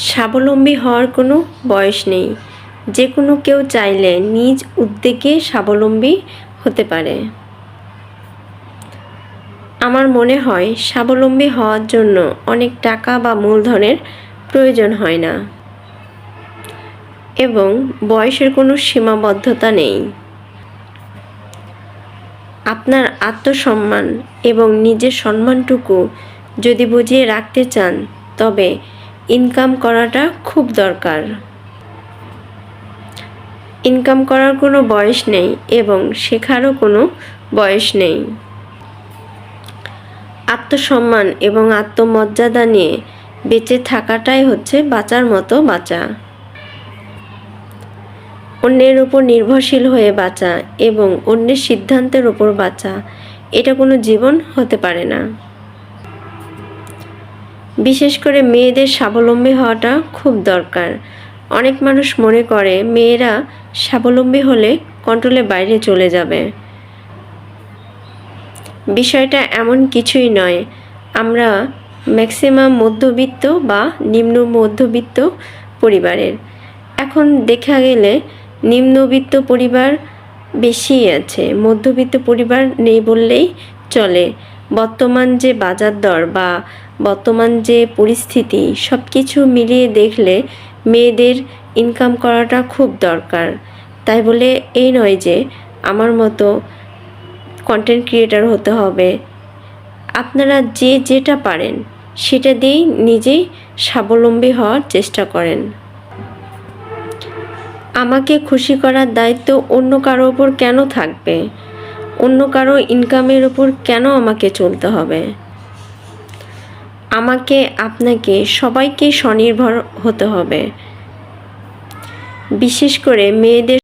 স্বাবলম্বী হওয়ার কোনো বয়স নেই। যে কোনো কেউ চাইলে নিজ উদ্যোগে স্বাবলম্বী হতে পারে। আমার মনে হয় স্বাবলম্বী হওয়ার জন্য অনেক টাকা বা মূলধনের প্রয়োজন হয় না। এবং বয়সের কোনো সীমাবদ্ধতা নেই। আপনার আত্মসম্মান এবং নিজের সম্মানটুকু যদি বুঝিয়ে রাখতে চান, তবে ইনকাম করাটা খুব দরকার। ইনকাম করার কোনো বয়স নেই এবং শেখারও কোনো বয়স নেই। আত্মসম্মান এবং আত্মমর্যাদা নিয়ে বেঁচে থাকাটাই হচ্ছে বাঁচার মতো বাঁচা। অন্যের উপর নির্ভরশীল হয়ে বাঁচা এবং অন্যের সিদ্ধান্তের উপর বাঁচা, এটা কোনো জীবন হতে পারে না। বিশেষ করে মেয়েদের স্বাবলম্বী হওয়াটা খুব দরকার। অনেক মানুষ মনে করে মেয়েরা স্বাবলম্বী হলে কন্ট্রোলের বাইরে চলে যাবে। বিষয়টা এমন কিছুই নয়। আমরা ম্যাক্সিমাম মধ্যবিত্ত বা নিম্ন মধ্যবিত্ত পরিবারের। এখন দেখা গেলে নিম্নবিত্ত পরিবার বেশি আছে, মধ্যবিত্ত পরিবার নেই বললেই চলে। বর্তমান যে বাজার দর বা বর্তমান যে পরিস্থিতি সব কিছু মিলিয়ে দেখলে মেয়েদের ইনকাম করাটা খুব দরকার। তাই বলে এই নয় যে আমার মতো কন্টেন্ট ক্রিয়েটার হতে হবে। আপনারা যে যেটা পারেন, সেটা দিয়েই নিজেই স্বাবলম্বী হওয়ার চেষ্টা করেন। আমাকে খুশি করার দায়িত্ব অন্য কারও ওপর কেন থাকবে? অন্য কারও ইনকামের উপর কেন আমাকে চলতে হবে? আমাকে, আপনাকে, সবাইকে স্বনির্ভর হতে হবে। বিশেষ করে মেয়েদের